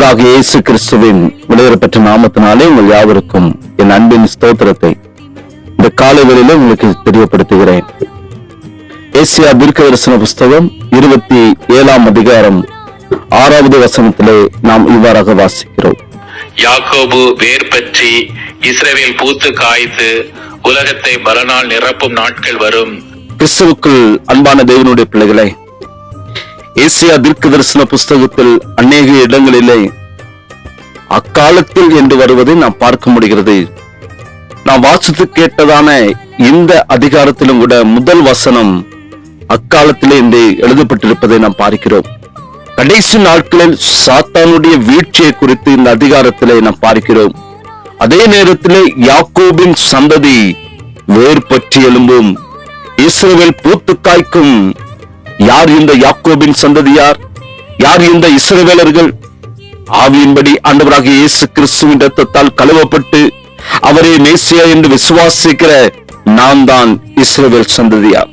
கர்த்தராகிய இயேசு கிறிஸ்துவின் விளையாடப்பட்ட நாமத்தினாலே உங்கள் யாவருக்கும் என் அன்பின் ஸ்தோத்திரத்தை. இந்த காலை வேளையில உங்களுக்கு தெரியப்படுத்துகிறேன். ஏசியா தீர்க்க தரிசன புஸ்தகம் இருபத்தி ஏழாம் அதிகாரம் ஆறாவது வசனத்திலே நாம் இவ்வாறாக வாசிக்கிறோம். யாக்கோபு வேர் பற்றி இஸ்ரவேல் பூத்து காய்த்து உலகத்தை பலனால் நிரப்பும் நாட்கள் வரும். கிறிஸ்துவுக்குள் அன்பான தேவனுடைய பிள்ளைகளே ஏசியா தீர்க்க தரிசன புஸ்தகத்தில் அநேக இடங்களிலே அக்காலத்தில் என்று வருவதை நாம் பார்க்க முடிகிறது. நாம் வாசித்து கேட்டதான இந்த அதிகாரத்திலும் கூட முதல் வசனம் அக்காலத்திலே என்று எழுதப்பட்டிருப்பதை நாம் பார்க்கிறோம். கடைசி நாட்களில் சாத்தானுடைய வீழ்ச்சியை குறித்து இந்த அதிகாரத்திலே நாம் பார்க்கிறோம். அதே நேரத்திலே யாக்கோபின் சந்ததி வேர் பற்றி எழும்பும். இஸ்ரவேல் பூத்து காய்க்கும் யார் இந்த யாக்கோபின் சந்ததியார்? யார் இந்த இஸ்ரவேலர்கள்? ஆவியின்படி ஆண்டவராக இயேசு கிறிஸ்துவின் ரத்தத்தால் கழுவப்பட்டு அவரே மேசியா என்று விசுவாசிக்கிற நான் தான் இஸ்ரேவேல் சந்ததியார்.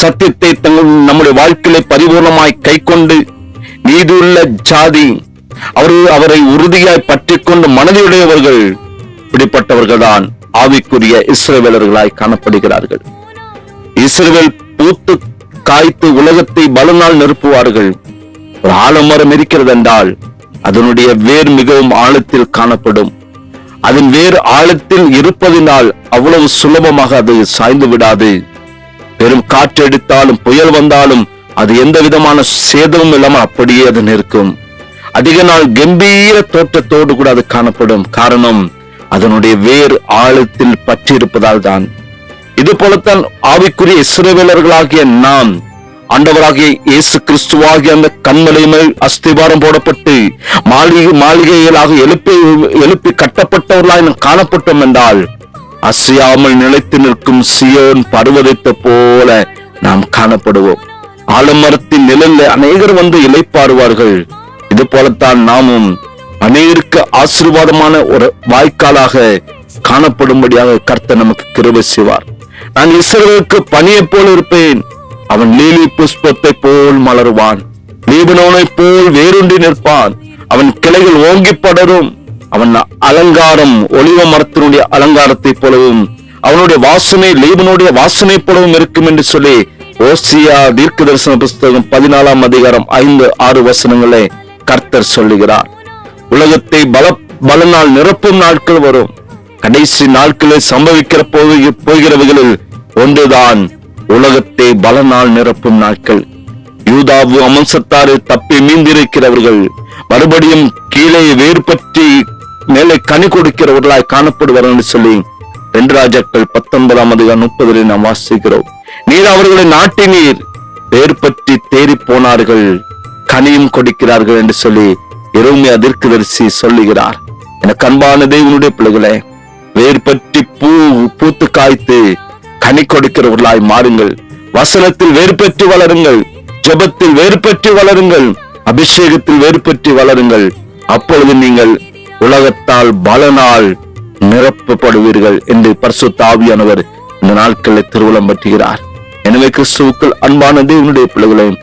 சத்தியத்தை தங்கள் நம்முடைய வாழ்க்கையில பரிபூர்ணமாய் கைக்கொண்டு நீதியுள்ள ஜாதி அவர் அவரை உறுதியாய் பற்றி கொண்டு மனதியுடையவர்கள் இப்படிப்பட்டவர்கள் தான் ஆவிக்குரிய இஸ்ரேவேலர்களாய் காணப்படுகிறார்கள். இஸ்ரேவேல் பூத்து காய்த்து உலகத்தை பலனால் நிரப்புவார்கள். ஒரு ஆலமரம் இருக்கிறது என்றால் அதனுடைய வேர் மிகவும் ஆழத்தில் காணப்படும். அதன் வேர் ஆழத்தில் இருப்பதினால் அவ்வளவு சுலபமாக அது சாய்ந்து விடாது. பெரும் காற்று அடித்தாலும் புயல் வந்தாலும் அது எந்த விதமான சேதமும் இல்லாமல் அப்படியே அது நிற்கும். அதிக நாள் கம்பீர தோற்றத்தோடு கூட அது காணப்படும். காரணம் அதனுடைய வேர் ஆழத்தில் பற்றியிருப்பதால் தான். இது போலத்தான் ஆவிக்குரிய இஸ்ரவேலர்களாகிய நாம் ஆண்டவராகிய இயேசு கிறிஸ்துவாகிய அந்த கண்மலை மேல் அஸ்திபாரம் போடப்பட்டு மாளிகை மாளிகைகளாக எழுப்பி எழுப்பி கட்டப்பட்டவர்களாய் நாம் காணப்பட்டோம் என்றால் அசையாமல் நிலைத்து நிற்கும் சியோன் பருவதைத்த போல நாம் காணப்படுவோம். ஆலமரத்தின் நிழல்ல அநேகர் வந்து இலைப்பாருவார்கள் இது போலத்தான் நாமும் அநேருக்கு ஆசீர்வாதமான ஒரு வாய்க்காலாக காணப்படும்படியாக கர்த்தர் நமக்கு கிருபை செய்வார். நான் இஸ்ரவேலுக்கு பணியை போல் இருப்பேன். அவன் லீலி புஷ்பத்தை போல் மலருவான். லீபனோனை போல் வேருண்டி நிற்பான். அவன் கிளைகள் ஓங்கி படரும். அவன் அலங்காரம் ஒளிவ மரத்தினுடைய அலங்காரத்தை போலவும் அவனுடைய வாசனை லீபனுடைய வாசனை போலவும் இருக்கும் என்று சொல்லி ஓசியா தீர்க்க தரிசன புஸ்தகம் பதினாலாம் அதிகாரம் ஐந்து ஆறு வசனங்களை கர்த்தர் சொல்லுகிறார். உலகத்தை பல பலனால் நிரப்பும் நாட்கள் வரும். கடைசி நாட்களில் சம்பவிக்கிற போக போகிறவைகளில் ஒன்றுதான். உலகத்தை பல நாள் நிரப்பும் நாட்கள். யூதாவு அம்சத்தாறு தப்பி மீந்திருக்கிறவர்கள் மறுபடியும் கீழே வேறு பற்றி மேலே கனி கொடுக்கிறவர்களாய் காணப்படுவார்கள் என்று சொல்லி ரெண்டு ராஜாக்கள் பத்தொன்பதாம் அதிகாரம் முப்பதில் நாம் வாசிக்கிறோம். நீர் அவர்களை நாட்டினீர் வேறு பற்றி தேறி போனார்கள் கனியும் கொடுக்கிறார்கள் என்று சொல்லி எருமை அதிர்க்குதரிசி சொல்லுகிறார். எனக்கு அன்பான தேவனுடைய பிள்ளைகளே வேர் பற்றி பூ பூத்து காய்த்து கனி கொடுக்கிறவர்களாய் மாறுங்கள். வசனத்தில் வேறு பெற்று வளருங்கள். ஜெபத்தில் வேறு பெற்று வளருங்கள். அபிஷேகத்தில் வேறு பெற்று வளருங்கள். அப்பொழுது நீங்கள் உலகத்தால் பலனால் நிரப்பப்படுவீர்கள் என்று பரிசுத்த ஆவியானவர் இந்த நாட்களில் திருவுளம் பற்றுகிறார். எனவே கிறிஸ்துவுக்கள் அன்பான தேவனுடைய பிள்ளைகளையும்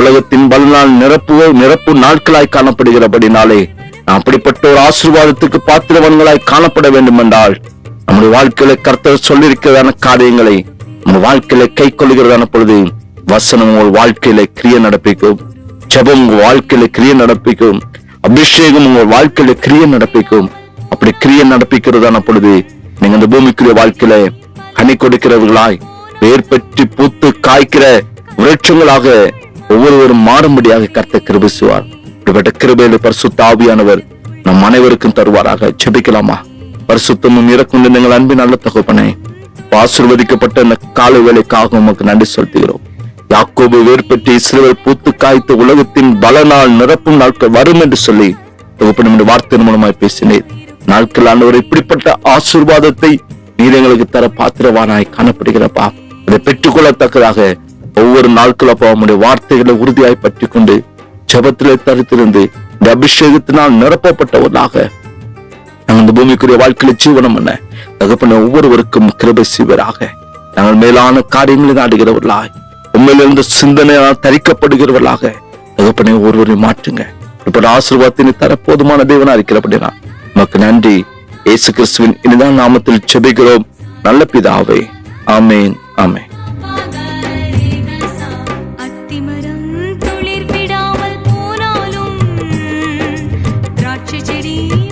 உலகத்தின் பலனால் நிரப்புவ நிரப்பு நாட்களாய் காணப்படுகிறபடினாலே அப்படிப்பட்ட ஒரு ஆசீர்வாதத்துக்கு பாத்திரவன்களாய் காணப்பட வேண்டும் என்றால் நம்முடைய வாழ்க்கையில கர்த்தர் சொல்லியிருக்கிறதான காரியங்களை நம்ம வாழ்க்கையில கை கொள்கிறதான பொழுது வசனம் உங்கள் வாழ்க்கையில கிரிய நடப்பிக்கும் ஜபம் உங்க வாழ்க்கையில கிரிய நடப்பிக்கும் அபிஷேகம் உங்கள் வாழ்க்கையில கிரிய நடப்பிக்கும் அப்படி கிரிய நடப்பிக்கிறதான பொழுது நீங்க இந்த பூமிக்குரிய வாழ்க்கையில கனி கொடுக்கிறவர்களாய் வேர் பெற்று பூத்து காய்க்கிற விருட்சங்களாக ஒவ்வொருவரும் மாறும்படியாக கர்த்த கிருபிசுவார். இப்படிப்பட்ட கிருபையில பரிசுத்த ஆவியானவர் நம் அனைவருக்கும் தருவாராக. ஜெபிக்கலாமா? பரிசுத்தமும் இறக்கும் எங்கள் அன்பின் நல்ல தகப்பனே ஆசிர்வதிக்கப்பட்ட இந்த கால வேலைக்காக உமக்கு நன்றி செலுத்துகிறோம். யாக்கோபு வேர்பெற்று இஸ்ரேல் பூத்து காய்த்து உலகத்தின் பலனால் நிரப்பும் நாட்கள் வரும் என்று சொல்லி தகப்பன் நம்முடைய வார்த்தையின் மூலமாய் பேசினேன். நாட்கள் ஆண்டவர் இப்படிப்பட்ட ஆசீர்வாதத்தை நீர் எங்களுக்கு தர பாத்திரவானாய் காணப்படுகிறப்பா. அதை பெற்றுக்கொள்ளத்தக்கதாக ஒவ்வொரு நாட்களப்பா உம்முடைய வார்த்தைகளை உறுதியாய் பற்றி கொண்டு ஜபத்திலே தரித்திருந்து இந்த அபிஷேகத்தினால் நிரப்பப்பட்டவர்களாக நாங்கள் இந்த பூமிக்குரிய வாழ்க்கையில ஜீவனம் பண்ண தகப்பன ஒவ்வொருவருக்கும் கிருபை செய்வராக. நாங்கள் மேலான காரியங்களை நாடுகிறவர்களாய் உண்மையிலிருந்து சிந்தனையால் தரிக்கப்படுகிறவர்களாக. தகப்பனை ஒருவரை மாற்றுங்க. இப்படி ஆசீர்வாதத்தினை தர போதுமான தேவனா இருக்கிறபடினா நமக்கு நன்றி. இயேசு கிறிஸ்துவின் இனிதான் நாமத்தில் செபிக்கிறோம் நல்ல பிதாவே. ஆமேன் ஆமேன். You.